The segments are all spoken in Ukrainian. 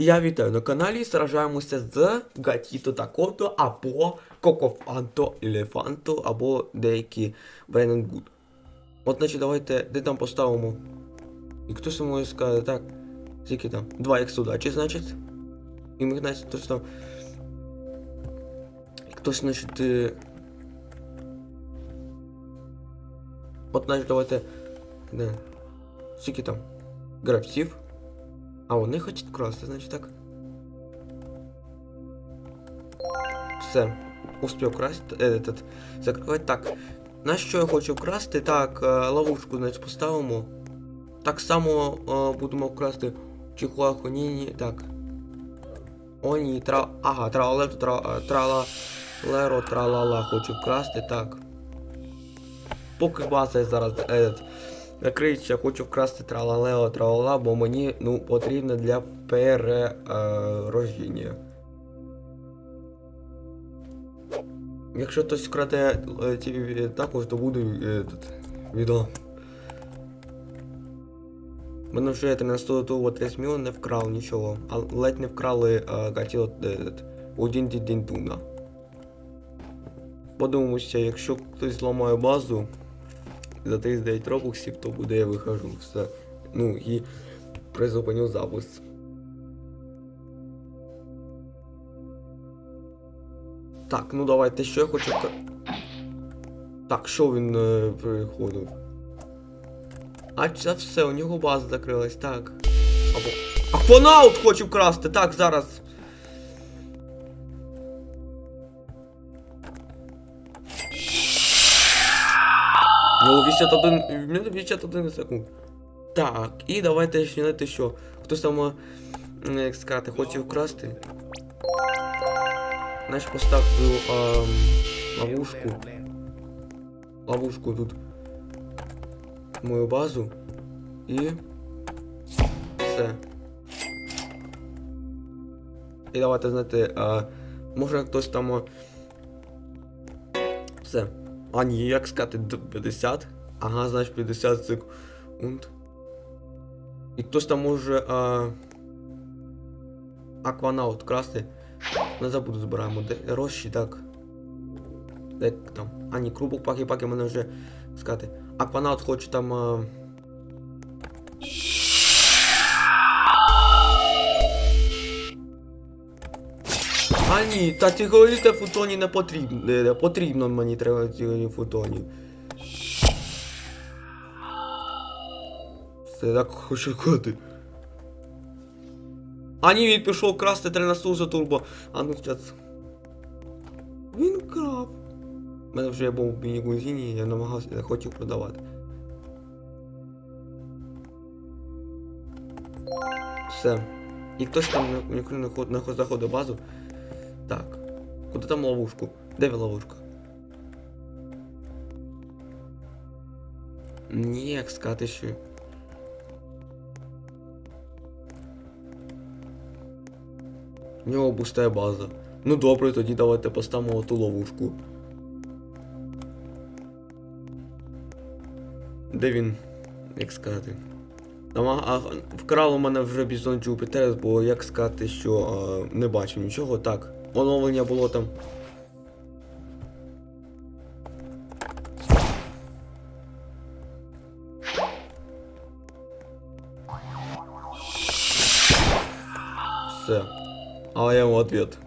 Я вітаю на каналі. Сражаємося з Гатіто Такото або Кокофанто Елефанто або деякі Гуд. От значить давайте де там поставимо. І хтось може сказати, так. Скільки там? 2 х удачі, значить. І ми, значить, хтось там. І хтось, значить. е, От значить давайте. Не. Скільки там? Гравців. А вони хочуть красти, значить так. Все. Успів красти. Е, этот, закривати. Так. На що я хочу вкрасти? Так, е, ловушку, значить, поставимо. Так само е, будемо вкрасти чихуахуніні. Так. О, ні, тра. Ага, тралале, тра, трала. Леро, тралала, хочу вкрасти, так. Поки база зараз. Накриється, хочу вкрасти тралалео тралала, бо мені ну, потрібно для перерождення. Якщо хтось вкраде е, ті е, також, то буду е, відео. Мене вже 13 того 30 мільйон не вкрав нічого, а ледь не вкрали гатіло е, один дідін туна. Подумаємося, якщо хтось зламає базу, за 39 робоксів, то буде я вихожу. Все. Ну і призупиню запис. Так, ну давайте що я хочу. Так, що він е, приходив? А це все, у нього база закрилась, так. Або. Акванаут хочу вкрасти! Так, зараз. Ну, 81, в мене 51 секунд. Так, і давайте чинити що. Хтось там, як сказати, хоче вкрасти. Знаєш, поставлю ем, ловушку. Ловушку тут. Мою базу. І. Все. І давайте знати, е, може хтось там. е, Все. А ні, як сказати, 50. Ага, значить 50 секунд. І хтось там може а... Акванаут красти. Не забуду збираємо. Де рощі, так. Де там? А ні, крупок паки паки мене вже сказати. Акванаут хоче там. А... ні, та ті говорите футоні не потрібно. Не потрібно мені треба ті футоні. Все так хочу коти. А ні, він пішов красти 13 за турбо. А ну зараз. Він крав. У мене вже був в міні-гузіні, я намагався, я хотів продавати. Все. І хтось там не- ніколи не не заходить базу. Куди там ловушку? Де ви ловушка? Ні, як сказати що. В нього пустая база. Ну добре, тоді давайте поставимо ту ловушку. Де він? Як сказати? Там, а, а, вкрав у мене вже бізон Джупітер, бо як сказати, що а, не бачив нічого. Так, оновлення було там. Все. А я ему ответ.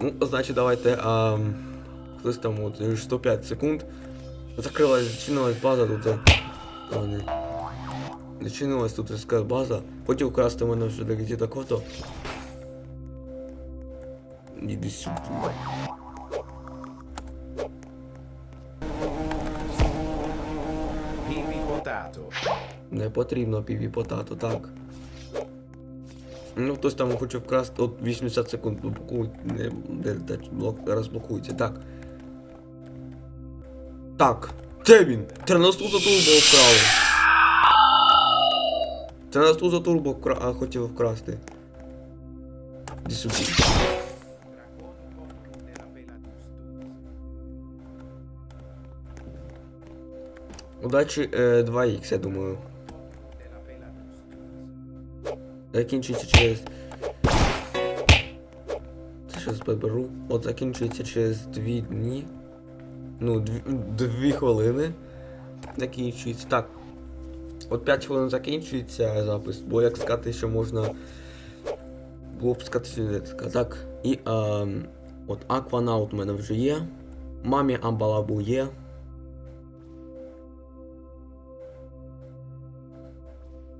Ну, значит, давайте. А, хтось там от е, 105 секунд. Закрилась, зачинилась база тут. не. Зачинилась тут така база. Хотів до где-то кото. Іди сюди. Не потрібно півіпотату, так. Ну, хтось там хоче вкрасти от 80 секунд не, де, розблокується, так. Так. Де він? 13 за турбо вкрали. 13 за турбо вкра... а, хотів вкрасти. Іди Удачі е, 2х, я думаю. закінчується через. Це щось підберу. От закінчується через дві дні. Ну, дві, дві хвилини. Закінчується. Так. От 5 хвилин закінчується запис, бо як сказати, що можна. Було б сказати. Так. І ем, от Акванаут у мене вже є. Мамі Амбалабу є.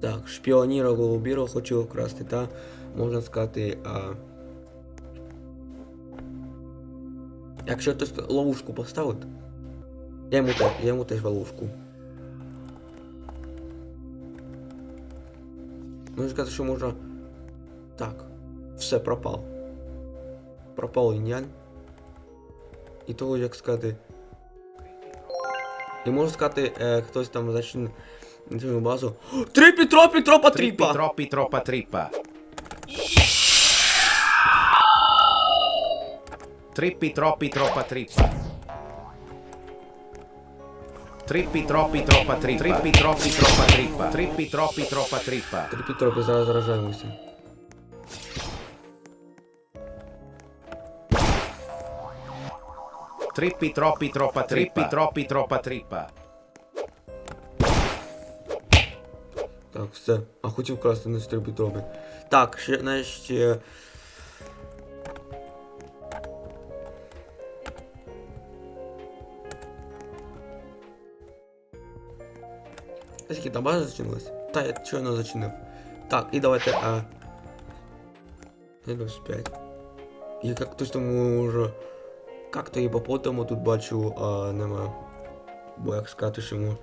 Так, шпіоніра Голубіро хочу вкрасти, та можна сказати. А... Якщо хтось ловушку поставить, я йому, те- я йому теж ловушку. Можна сказати, що можна. Так. Все, пропав. Пропав інянь. І того, як сказати. І можна сказати, е, хтось там зачне Mi sono baso. Trippi, troppi, troppa trippi, trippa. Troppi, troppa trippa. Trippi, troppi, troppa trippa. Trippi, troppi, troppa trippa. Trippi, troppi, troppa trippa. Trippi, troppi, troppa trippa. Trippi, troppi, sarà sarà sarà questa. Trippi, troppi, troppa trippa. Trippi, troppi, troppa trippa. Так, все. А хотів красти на трипі, тропі. Так, ще, е, Скільки там база зачинилась? Та, я щойно зачинив. Так, і давайте, а... 25. І як хтось тому може... Как то і іпопотаму тут бачу, а нема. Бо як сказати, що йому...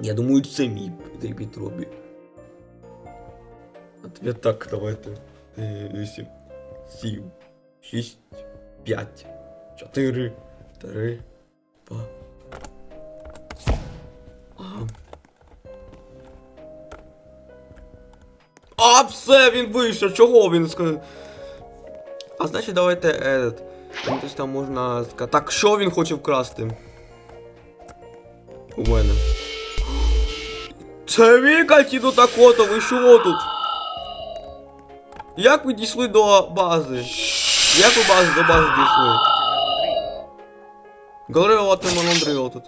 Я думаю, це мій трипіт робі. Ответ так, давайте. Е, 8, 7, 6, 5, 4, 3, 2. Ага. А, все, він вийшов. Чого він сказав? А значить, давайте этот. Десь там можна сказати. Так, що він хоче вкрасти? У мене. Це Вікаті до такото, ви що тут? Як ви дійшли до бази? Як ви бази до бази дійшли? Говорила Андрій тут.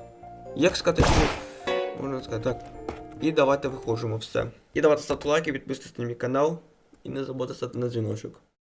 Як сказати, що можна сказати так. І давайте виходимо все. І давайте ставте лайки, підписуйтесь на мій канал. І не забудьте стати на дзвіночок.